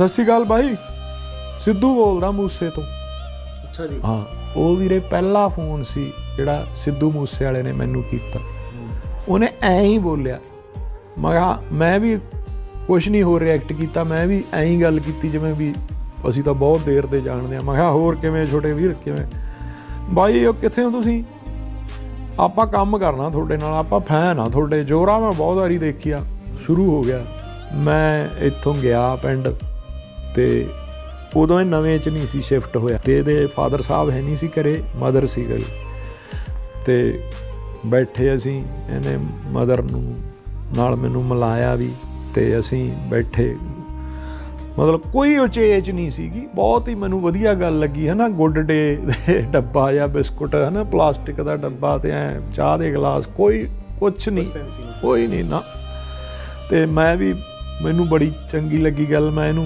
ਸਤਿ ਸ਼੍ਰੀ ਅਕਾਲ ਬਾਈ। ਸਿੱਧੂ ਬੋਲਦਾ ਮੂਸੇ ਤੋਂ। ਅੱਛਾ ਜੀ। ਹਾਂ ਉਹ ਵੀਰੇ ਪਹਿਲਾ ਫੋਨ ਸੀ ਜਿਹੜਾ ਸਿੱਧੂ ਮੂਸੇ ਵਾਲੇ ਨੇ ਮੈਨੂੰ ਕੀਤਾ। ਉਹਨੇ ਐਂ ਹੀ ਬੋਲਿਆ। ਮੈਂ ਕਿਹਾ ਮੈਂ ਵੀ ਕੁਝ ਨਹੀਂ ਹੋਰ ਰਿਐਕਟ ਕੀਤਾ ਮੈਂ ਵੀ ਐਂ ਹੀ ਗੱਲ ਕੀਤੀ ਜਿਵੇਂ ਵੀ ਅਸੀਂ ਤਾਂ ਬਹੁਤ ਦੇਰ ਦੇ ਜਾਣਦੇ ਆ ਮੈਂ ਕਿਹਾ ਹੋਰ ਕਿਵੇਂ ਛੋਟੇ ਵੀਰ ਕਿਵੇਂ? ਬਾਈ ਉਹ ਕਿੱਥੇ ਹੋ ਤੁਸੀਂ? ਆਪਾਂ ਕੰਮ ਕਰਨਾ ਤੁਹਾਡੇ ਨਾਲ ਆਪਾਂ ਫੈਨ ਆ ਤੁਹਾਡੇ। ਜੋਰਾ ਮੈਂ ਬਹੁਤ ਵਾਰੀ ਦੇਖਿਆ ਸ਼ੁਰੂ ਹੋ ਗਿਆ। ਮੈਂ ਇੱਥੋਂ ਗਿਆ ਪਿੰਡ। ਤੇ ਉਦੋਂ ਇਹ ਨਵੇਂ ਚ ਨਹੀਂ ਸੀ ਸ਼ਿਫਟ ਹੋਇਆ। ਤੇ ਇਹਦੇ ਫਾਦਰ ਸਾਹਿਬ ਹੈ ਨਹੀਂ ਸੀ ਘਰੇ ਮਦਰ ਸੀ ਗਈ ਤੇ ਬੈਠੇ ਅਸੀਂ ਇਹਨੇ ਮਦਰ ਨੂੰ ਨਾਲ ਮੈਨੂੰ ਮਿਲਾਇਆ ਵੀ ਤੇ ਅਸੀਂ ਬੈਠੇ। ਮਤਲਬ ਕੋਈ ਉਚੇਚ ਨਹੀਂ ਸੀਗੀ। ਬਹੁਤ ਹੀ ਮੈਨੂੰ ਵਧੀਆ ਗੱਲ ਲੱਗੀ ਹੈ ਨਾ ਗੁੱਡ ਡੇ ਦੇ ਡੱਬਾ ਜਾਂ ਬਿਸਕੁਟ ਹੈ ਨਾ ਪਲਾਸਟਿਕ ਦਾ ਡੱਬਾ ਤੇ ਐ ਚਾਹ ਦੇ ਗਲਾਸ ਕੋਈ ਕੁਛ ਨਹੀਂ ਕੋਈ ਨਹੀਂ ਨਾ। ਤੇ ਮੈਂ ਵੀ ਮੈਨੂੰ ਬੜੀ ਚੰਗੀ ਲੱਗੀ ਗੱਲ ਮੈਂ ਇਹਨੂੰ